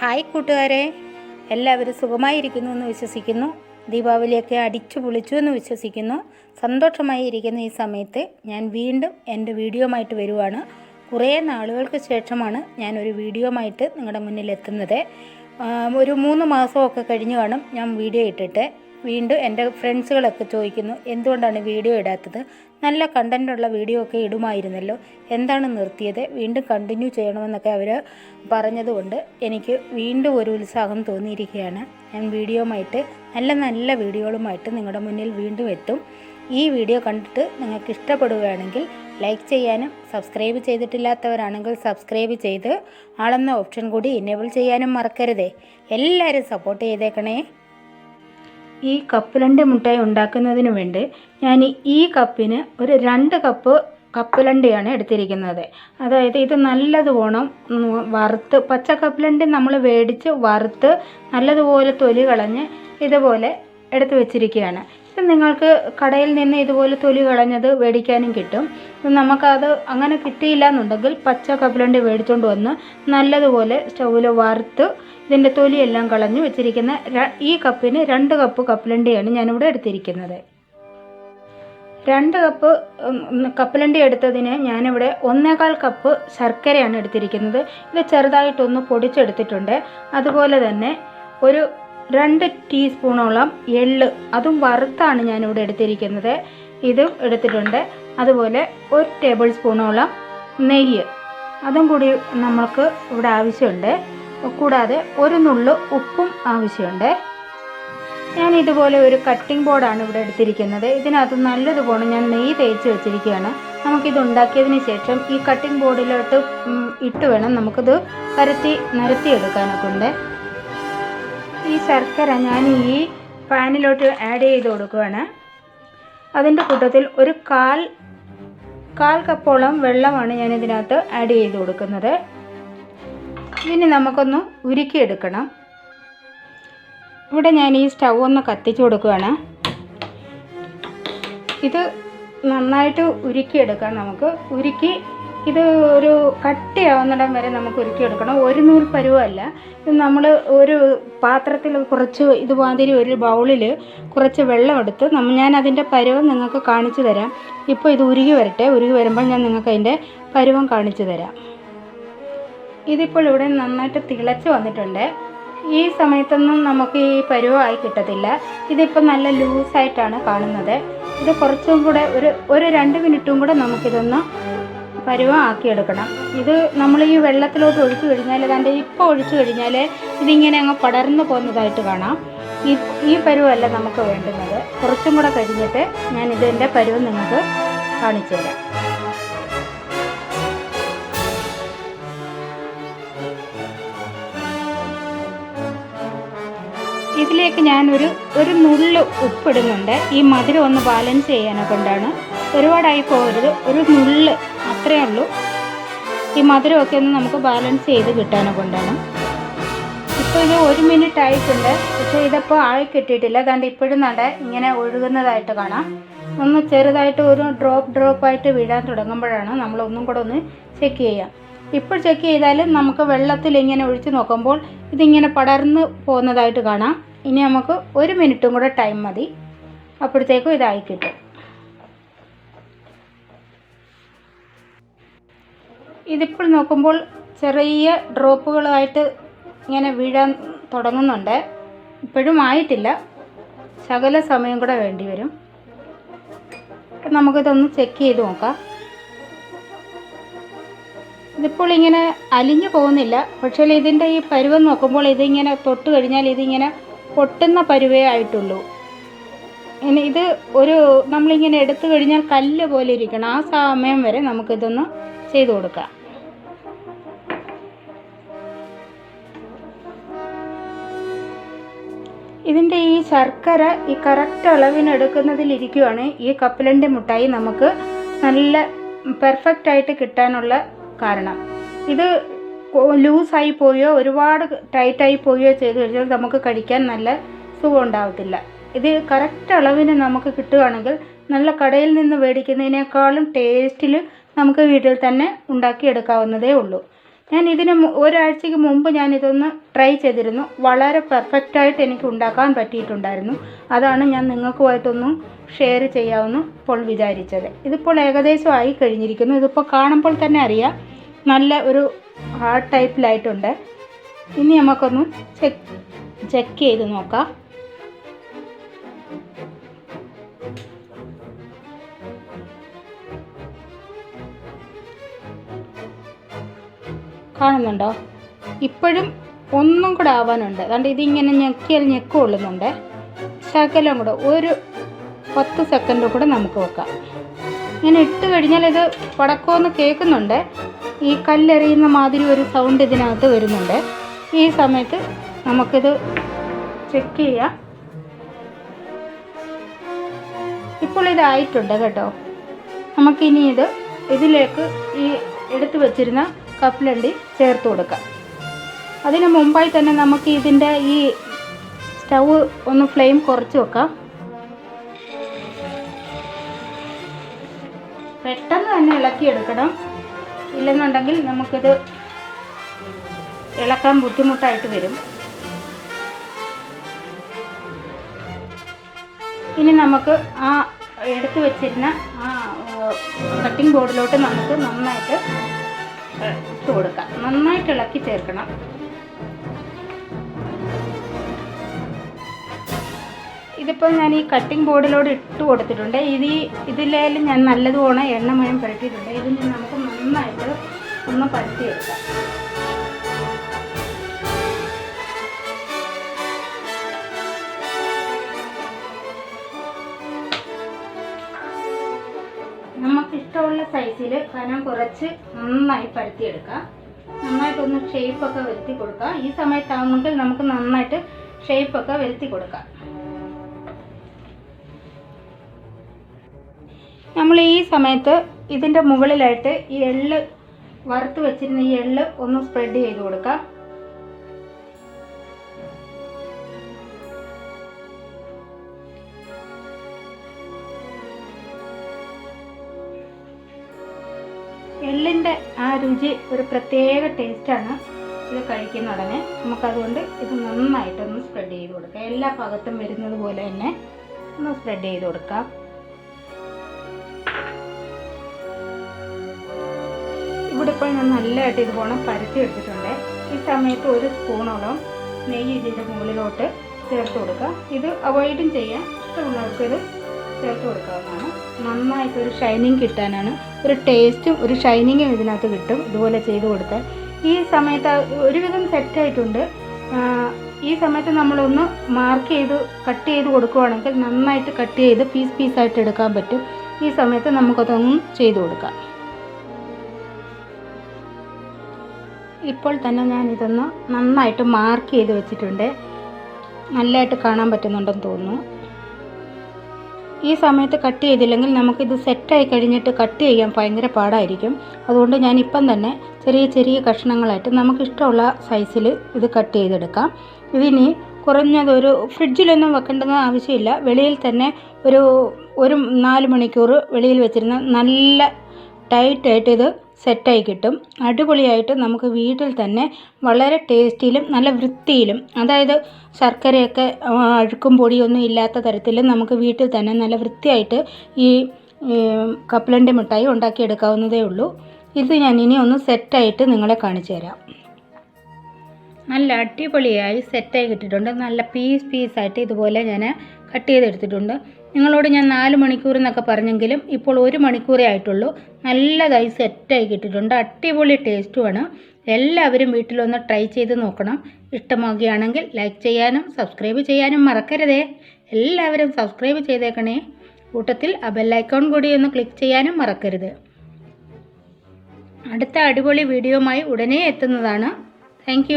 Hi കൂട്ടുകാരെ. എല്ലാവരും സുഖമായിരിക്കുന്നു എന്ന് വിശ്വസിക്കുന്നു. ദീപാവലിയൊക്കെ അടിച്ചു പൊളിച്ചു എന്ന് വിശ്വസിക്കുന്നു. സന്തോഷമായി ഇരിക്കുന്ന ഈ സമയത്ത് ഞാൻ വീണ്ടും എന്റെ വീഡിയോയുമായിട്ട് വരുവാണ്. കുറേ നാളുകൾക്ക് ശേഷമാണ് ഞാൻ ഒരു വീഡിയോയുമായിട്ട് നിങ്ങളുടെ മുന്നിൽ എത്തുന്നത് ഒരു മൂന്ന് മാസമൊക്കെ കഴിഞ്ഞു കാണും ഞാൻ വീഡിയോ ഇട്ടിട്ട്. വീണ്ടും എന്റെ ഫ്രണ്ട്സുകളൊക്കെ ചോദിക്കുന്നു എന്തുകൊണ്ടാണ് വീഡിയോ ഇടാത്തത്? നല്ല കണ്ടന്റുള്ള വീഡിയോ ഒക്കെ ഇടുമായിരുന്നല്ലോ. എന്താണ് നിർത്തിയത്? വീണ്ടും കണ്ടിന്യൂ ചെയ്യണമെന്നൊക്കെ അവർ പറഞ്ഞതുകൊണ്ട് എനിക്ക് വീണ്ടും ഒരു ഉത്സാഹം തോന്നിയിരിക്കുകയാണ്. ഞാൻ വീഡിയോയുമായിട്ട് നല്ല നല്ല വീഡിയോകളുമായിട്ട് നിങ്ങളുടെ മുന്നിൽ വീണ്ടും എത്തും. ഈ വീഡിയോ കണ്ടിട്ട് നിങ്ങൾക്ക് ഇഷ്ടപ്പെടുകയാണെങ്കിൽ ലൈക്ക് ചെയ്യാനും സബ്സ്ക്രൈബ് ചെയ്തിട്ടില്ലാത്തവരാണെങ്കിൽ സബ്സ്ക്രൈബ് ചെയ്ത് ആളെന്ന ഓപ്ഷൻ കൂടി എനേബിൾ ചെയ്യാനും മറക്കരുതേ. എല്ലാവരും സപ്പോർട്ട് ചെയ്തേക്കണേ. ഈ കപ്പലണ്ടി മുട്ടായി ഉണ്ടാക്കുന്നതിന് വേണ്ടി ഞാൻ ഈ കപ്പിന് ഒരു രണ്ട് കപ്പ് കപ്പലണ്ടിയാണ് എടുത്തിരിക്കുന്നത്. അതായത് ഇത് നല്ലതുപോണം വറുത്ത് പച്ച കപ്പലണ്ടി നമ്മൾ വേടിച്ച് വറുത്ത് നല്ലതുപോലെ തൊലി കളഞ്ഞ് ഇതുപോലെ എടുത്ത് വെച്ചിരിക്കുകയാണ്. നിങ്ങൾക്ക് കടയിൽ നിന്ന് ഇതുപോലെ തൊലി കളഞ്ഞത് മേടിക്കാനും കിട്ടും. നമുക്കത് അങ്ങനെ കിട്ടിയില്ല എന്നുണ്ടെങ്കിൽ പച്ച കപ്പലണ്ടി മേടിച്ചുകൊണ്ട് വന്ന് നല്ലതുപോലെ സ്റ്റൗവിൽ വറുത്ത് ഇതിന്റെ തൊലിയെല്ലാം കളഞ്ഞു വെച്ചിരിക്കുന്ന ഈ കപ്പിന് രണ്ട് കപ്പ് കപ്പലണ്ടിയാണ് ഞാനിവിടെ എടുത്തിരിക്കുന്നത്. രണ്ട് കപ്പ് കപ്പലണ്ടി എടുത്തതിന് ഞാനിവിടെ ഒന്നേകാൽ കപ്പ് ശർക്കരയാണ് എടുത്തിരിക്കുന്നത്. ഇത് ചെറുതായിട്ടൊന്ന് പൊടിച്ചെടുത്തിട്ടുണ്ട്. അതുപോലെ തന്നെ ഒരു രണ്ട് ടീസ്പൂണോളം എള്ള്. അതും വറുത്താണ് ഞാനിവിടെ എടുത്തിരിക്കുന്നത്. ഇതും എടുത്തിട്ടുണ്ട്. അതുപോലെ ഒരു ടേബിൾ സ്പൂണോളം നെയ്യ്. അതും കൂടി നമ്മൾക്ക് ഇവിടെ ആവശ്യമുണ്ട്. കൂടാതെ ഒരു നുള്ളു ഉപ്പും ആവശ്യമുണ്ട്. ഞാൻ ഇതുപോലെ ഒരു കട്ടിംഗ് ബോർഡാണ് ഇവിടെ എടുത്തിരിക്കുന്നത്. ഇതിനകത്ത് നല്ലതുപോലെ ഞാൻ നെയ്യ് തേച്ച് വെച്ചിരിക്കുകയാണ്. നമുക്കിത് ഉണ്ടാക്കിയതിന് ശേഷം ഈ കട്ടിംഗ് ബോർഡിലോട്ട് ഇട്ട് വേണം നമുക്കിത് പരത്തി നിരത്തിയെടുക്കാനൊക്കെ ഉണ്ട്. ഈ ശർക്കര ഞാൻ ഈ പാനിലോട്ട് ആഡ് ചെയ്ത് കൊടുക്കുകയാണ് അതിന്റെ കൂട്ടത്തിൽ ഒരു കാൽ കാൽ കപ്പോളം വെള്ളമാണ് ഞാൻ ഇതിനകത്ത് ആഡ് ചെയ്ത് കൊടുക്കുന്നത്. ഇനി നമുക്കൊന്ന് ഉരുക്കിയെടുക്കണം. ഇവിടെ ഞാൻ ഈ സ്റ്റൗ ഒന്ന് കത്തിച്ചു കൊടുക്കുകയാണ് ഇത് നന്നായിട്ട് ഉരുക്കിയെടുക്കാം നമുക്ക്. ഉരുക്കി ഇത് ഒരു കട്ടിയാവുന്നിടം വരെ നമുക്ക് ഉരുക്കിയെടുക്കണം ഒരു നൂൽ പരുവല്ല. ഇത് നമ്മൾ ഒരു പാത്രത്തിൽ കുറച്ച് ഇതുമാതിരി ഒരു ബൗളിൽ കുറച്ച് വെള്ളം എടുത്ത് നമ്മൾ ഞാൻ അതിന്റെ പരുവം നിങ്ങൾക്ക് കാണിച്ചു തരാം. ഇപ്പോൾ ഇത് ഉരുകി വരട്ടെ. ഉരുകി വരുമ്പോൾ ഞാൻ നിങ്ങൾക്ക് അതിന്റെ പരുവം കാണിച്ചു തരാം. ഇതിപ്പോൾ ഇവിടെ നന്നായിട്ട് തിളച്ച് വന്നിട്ടുണ്ട്. ഈ സമയത്തൊന്നും നമുക്ക് ഈ പരുവമായി കിട്ടത്തില്ല. ഇതിപ്പോൾ നല്ല ലൂസായിട്ടാണ് കാണുന്നത്. ഇത് കുറച്ചും കൂടെ ഒരു ഒരു രണ്ട് മിനിറ്റും കൂടെ നമുക്കിതൊന്ന് പരുവം ആക്കിയെടുക്കണം ഇത് നമ്മൾ ഈ വെള്ളത്തിലോട്ട് ഒഴിച്ചു കഴിഞ്ഞാൽ അതിന്റെ ഇപ്പോൾ ഒഴിച്ചു കഴിഞ്ഞാൽ ഇതിങ്ങനെ അങ്ങ് പടർന്നു പോകുന്നതായിട്ട് കാണാം. ഈ ഈ പരുവല്ല നമുക്ക് വേണ്ടുന്നത്. കുറച്ചും കൂടെ കഴിഞ്ഞിട്ട് ഞാൻ ഇതിന്റെ പരുവം നിങ്ങൾക്ക് കാണിച്ചു തരാം. ഇതിലേക്ക് ഞാൻ ഒരു ഒരു നുള്ളു ഉപ്പിടുന്നുണ്ട്. ഈ മധുരം ഒന്ന് ബാലൻസ് ചെയ്യാനെ കൊണ്ടാണ്. ഒരുപാടായി പോകരുത്. ഒരു നുള്ള് അത്രയേ ഉള്ളൂ. ഈ മധുരമൊക്കെ ഒന്ന് നമുക്ക് ബാലൻസ് ചെയ്ത് കിട്ടാനെ കൊണ്ടാണ്. ഇപ്പോൾ ഇത് ഒരു മിനിറ്റ് ആയിട്ടുണ്ട്. പക്ഷേ ഇതിപ്പോൾ ആഴി കിട്ടിയിട്ടില്ല. അതുകൊണ്ട് ഇപ്പോഴും നട ഇങ്ങനെ ഒഴുകുന്നതായിട്ട് കാണാം. ഒന്ന് ചെറുതായിട്ട് ഒരു ഡ്രോപ്പ് ഡ്രോപ്പായിട്ട് വീഴാൻ തുടങ്ങുമ്പോഴാണ് നമ്മൾ ഒന്നും കൂടെ ഒന്ന് ചെക്ക് ചെയ്യാം. ഇപ്പോൾ ചെക്ക് ചെയ്താലും നമുക്ക് വെള്ളത്തിൽ ഇങ്ങനെ ഒഴിച്ച് നോക്കുമ്പോൾ ഇതിങ്ങനെ പടർന്ന് പോകുന്നതായിട്ട് കാണാം. ഇനി നമുക്ക് ഒരു മിനിറ്റും കൂടെ ടൈം മതി. അപ്പോഴത്തേക്കും ഇതായി കിട്ടും. ഇതിപ്പോൾ നോക്കുമ്പോൾ ചെറിയ ഡ്രോപ്പുകളായിട്ട് ഇങ്ങനെ വീഴാൻ തുടങ്ങുന്നുണ്ട്. ഇപ്പോഴും ആയിട്ടില്ല. ശകല സമയം കൂടെ വേണ്ടി വരും. നമുക്കിതൊന്ന് ചെക്ക് ചെയ്ത് നോക്കാം. ഇതിപ്പോൾ ഇങ്ങനെ അലിഞ്ഞു പോകുന്നില്ല. പക്ഷേ ഇതിന്റെ ഈ പരുവം നോക്കുമ്പോൾ ഇതിങ്ങനെ തൊട്ട് കഴിഞ്ഞാൽ ഇതിങ്ങനെ പൊട്ടുന്ന പരുവേ ആയിട്ടുള്ളൂ. ഇനി ഇത് ഒരു നമ്മളിങ്ങനെ എടുത്തു കഴിഞ്ഞാൽ കല്ല് പോലെ ഇരിക്കണം. ആ സമയം വരെ നമുക്കിതൊന്ന് ചെയ്തു കൊടുക്കാം. ഇതിന്റെ ഈ ശർക്കര ഈ കറക്റ്റ് അളവിനെടുക്കുന്നതിലിരിക്കുവാണ് ഈ കപ്പലന്റെ മുട്ടായി നമുക്ക് നല്ല പെർഫെക്റ്റ് ആയിട്ട് കിട്ടാനുള്ള കാരണം. ഇത് ലൂസായി പോയോ ഒരുപാട് ടൈറ്റായി പോയോ ചെയ്ത് കഴിഞ്ഞാൽ നമുക്ക് കഴിക്കാൻ നല്ല സുഖം ഉണ്ടാവത്തില്ല. ഇത് കറക്റ്റ് അളവിന് നമുക്ക് കിട്ടുകയാണെങ്കിൽ നല്ല കടയിൽ നിന്ന് മേടിക്കുന്നതിനേക്കാളും ടേസ്റ്റിൽ നമുക്ക് വീട്ടിൽ തന്നെ ഉണ്ടാക്കിയെടുക്കാവുന്നതേ ഉള്ളൂ. ഞാൻ ഇതിന് ഒരാഴ്ചയ്ക്ക് മുമ്പ് ഞാൻ ഇതൊന്ന് ട്രൈ ചെയ്തിരുന്നു. വളരെ പെർഫെക്റ്റായിട്ട് എനിക്ക് ഉണ്ടാക്കാൻ പറ്റിയിട്ടുണ്ടായിരുന്നു. അതാണ് ഞാൻ നിങ്ങൾക്കുമായിട്ടൊന്നും ഷെയർ ചെയ്യാമെന്ന് ഇപ്പോൾ വിചാരിച്ചത്. ഇതിപ്പോൾ ഏകദേശം ആയി കഴിഞ്ഞിരിക്കുന്നു. ഇതിപ്പോൾ കാണുമ്പോൾ തന്നെ അറിയാം. നല്ല ഒരു ഹാർഡ് ടൈപ്പിലായിട്ടുണ്ട് ഇനി നമുക്കൊന്ന് ചെക്ക് ചെക്ക് ചെയ്ത് നോക്കാം. കാണുന്നുണ്ടോ? ഇപ്പോഴും ഒന്നും കൂടെ ആവാനുണ്ട്. അതുകൊണ്ട് ഇതിങ്ങനെ ഞെക്കിയാൽ ഞെക്ക് കൊള്ളുന്നുണ്ട് ശകലം കൂടെ ഒരു പത്ത് സെക്കൻഡ് കൂടെ നമുക്ക് വെക്കാം. ഇങ്ങനെ ഇട്ട് കഴിഞ്ഞാൽ ഇത് പടക്കമെന്ന് കേൾക്കുന്നുണ്ട്. ഈ കല്ലെറിയുന്ന മാതിരി ഒരു സൗണ്ട് ഇതിനകത്ത് വരുന്നുണ്ട്. ഈ സമയത്ത് നമുക്കിത് ചെക്ക് ചെയ്യാം. ഇപ്പോൾ ഇതായിട്ടുണ്ട് കേട്ടോ. നമുക്കിനി ഇത് ഇതിലേക്ക് ഈ എടുത്തു വച്ചിരുന്ന കപ്പലണ്ടി ചേർത്ത് കൊടുക്കാം. അതിന് മുമ്പായി തന്നെ നമുക്ക് ഇതിന്റെ ഈ സ്റ്റൗ ഒന്ന് ഫ്ലെയിം കുറച്ച് വെക്കാം. പെട്ടെന്ന് തന്നെ ഇളക്കിയെടുക്കണം. ഇല്ലെന്നുണ്ടെങ്കിൽ നമുക്കിത് ഇളക്കാൻ ബുദ്ധിമുട്ടായിട്ട് വരും. ഇനി നമുക്ക് ആ എടുത്തു വെച്ചിരുന്ന ആ കട്ടിംഗ് ബോർഡിലോട്ട് നമുക്ക് നന്നായിട്ട് ഇട്ട് കൊടുക്കാം. നന്നായിട്ട് ഇളക്കി ചേർക്കണം. ഇതിപ്പോൾ ഞാൻ ഈ കട്ടിംഗ് ബോർഡിലോട് ഇട്ട് കൊടുത്തിട്ടുണ്ട്. ഇത് ഈ ഇതിലേലും ഞാൻ നല്ലതുപോലെ എണ്ണമയം പുരട്ടിയിട്ടുണ്ട് ഇതിന് നമുക്ക് നന്നായിട്ട് ഒന്ന് പരത്തിയെടുക്കാം. നമുക്ക് ഇഷ്ടമുള്ള സൈസിൽ കനം കുറച്ച് നന്നായി പരത്തിയെടുക്കാം. നന്നായിട്ടൊന്ന് ഷേപ്പൊക്കെ വരുത്തി കൊടുക്കാം. ഈ സമയത്താവുമെങ്കിൽ നമുക്ക് നന്നായിട്ട് ഷേപ്പൊക്കെ വരുത്തി കൊടുക്കാം. നമ്മൾ ഈ സമയത്ത് ഇതിന്റെ മുകളിലായിട്ട് ഈ എൾ വറുത്ത് വെച്ചിരുന്ന ഈ എൾ ഒന്ന് സ്പ്രെഡ് ചെയ്ത് കൊടുക്കാം. എള്ളിന്റെ ആ രുചി ഒരു പ്രത്യേക ടേസ്റ്റാണ് ഇത് കഴിക്കുന്ന ഉടനെ. നമുക്കതുകൊണ്ട് ഇത് നന്നായിട്ടൊന്ന് സ്പ്രെഡ് ചെയ്ത് കൊടുക്കുക എല്ലാ ഭാഗത്തും വരുന്നത് പോലെ തന്നെ ഒന്ന് സ്പ്രെഡ് ചെയ്ത് കൊടുക്കാം. ഇവിടെ ഇപ്പോൾ ഞാൻ നല്ലതായിട്ട് ഇതുപോലെ പരത്തി എടുത്തിട്ടുണ്ട്. ഈ സമയത്ത് ഒരു സ്പൂണോളം നെയ്യ് ഇതിന്റെ മുകളിലോട്ട് ചേർത്ത് കൊടുക്കുക ഇത് അവോയ്ഡും ചെയ്യാം. ഇഷ്ടമുള്ളവർക്ക് ഇത് ചേർത്ത് കൊടുക്കാവുന്നതാണ്. നന്നായിട്ട് ഒരു ഷൈനിങ് കിട്ടാനാണ്. ഒരു ടേസ്റ്റും ഒരു ഷൈനിങ്ങും ഇതിനകത്ത് കിട്ടും ഇതുപോലെ ചെയ്ത് കൊടുത്താൽ. ഈ സമയത്ത് ഒരുവിധം സെറ്റായിട്ടുണ്ട് ഈ സമയത്ത് നമ്മളൊന്ന് മാർക്ക് ചെയ്ത് കട്ട് ചെയ്ത് കൊടുക്കുവാണെങ്കിൽ നന്നായിട്ട് കട്ട് ചെയ്ത് പീസ് പീസായിട്ട് എടുക്കാൻ പറ്റും. ഈ സമയത്ത് നമുക്കതൊന്നും ചെയ്ത് കൊടുക്കാം. ഇപ്പോൾ തന്നെ ഞാൻ ഇതൊന്ന് നന്നായിട്ട് മാർക്ക് ചെയ്ത് വെച്ചിട്ടുണ്ട്. നല്ലതായിട്ട് കാണാൻ പറ്റുന്നുണ്ടെന്ന് തോന്നുന്നു. ഈ സമയത്ത് കട്ട് ചെയ്തില്ലെങ്കിൽ നമുക്കിത് സെറ്റായി കഴിഞ്ഞിട്ട് കട്ട് ചെയ്യാൻ ഭയങ്കര പാടായിരിക്കും. അതുകൊണ്ട് ഞാൻ ഇപ്പം തന്നെ ചെറിയ ചെറിയ കഷ്ണങ്ങളായിട്ട് നമുക്കിഷ്ടമുള്ള സൈസിൽ ഇത് കട്ട് ചെയ്തെടുക്കാം. ഇതിനി കുറഞ്ഞതൊരു ഫ്രിഡ്ജിലൊന്നും വെക്കേണ്ടെന്ന് ആവശ്യമില്ല. വെളിയിൽ തന്നെ ഒരു ഒരു നാല് മണിക്കൂർ വെളിയിൽ വെച്ചിരുന്ന നല്ല ടൈറ്റായിട്ട് ഇത് സെറ്റായി കിട്ടും. അടിപൊളിയായിട്ട് നമുക്ക് വീട്ടിൽ തന്നെ വളരെ ടേസ്റ്റിയിലും നല്ല വൃത്തിയിലും അതായത് ശർക്കരയൊക്കെ അഴുക്കും പൊടിയൊന്നും ഇല്ലാത്ത തരത്തിൽ നമുക്ക് വീട്ടിൽ തന്നെ നല്ല വൃത്തിയായിട്ട് ഈ ഈ കപ്പലണ്ടി മിഠായി ഉണ്ടാക്കിയെടുക്കാവുന്നതേ ഉള്ളൂ. ഇത് ഞാൻ ഇനി ഒന്ന് സെറ്റായിട്ട് നിങ്ങളെ കാണിച്ചു തരാം. നല്ല അടിപൊളിയായി സെറ്റായി കിട്ടിയിട്ടുണ്ട്. നല്ല പീസ് പീസായിട്ട് ഇതുപോലെ ഞാൻ കട്ട് ചെയ്തെടുത്തിട്ടുണ്ട്. നിങ്ങളോട് ഞാൻ നാല് മണിക്കൂർ എന്നൊക്കെ പറഞ്ഞെങ്കിലും ഇപ്പോൾ ഒരു മണിക്കൂറേ ആയിട്ടുള്ളൂ. നല്ലതായി സെറ്റായി കിട്ടിയിട്ടുണ്ട്. അടിപൊളി ടേസ്റ്റുമാണ് എല്ലാവരും വീട്ടിലൊന്ന് ട്രൈ ചെയ്ത് നോക്കണം. ഇഷ്ടമാകുകയാണെങ്കിൽ ലൈക്ക് ചെയ്യാനും സബ്സ്ക്രൈബ് ചെയ്യാനും മറക്കരുതേ. എല്ലാവരും സബ്സ്ക്രൈബ് ചെയ്തേക്കണേ. കൂട്ടത്തിൽ ആ ബെല്ലൈക്കോൺ കൂടി ഒന്ന് ക്ലിക്ക് ചെയ്യാനും മറക്കരുത്. അടുത്ത അടിപൊളി വീഡിയോമായി ഉടനെ എത്തുന്നതാണ്. താങ്ക്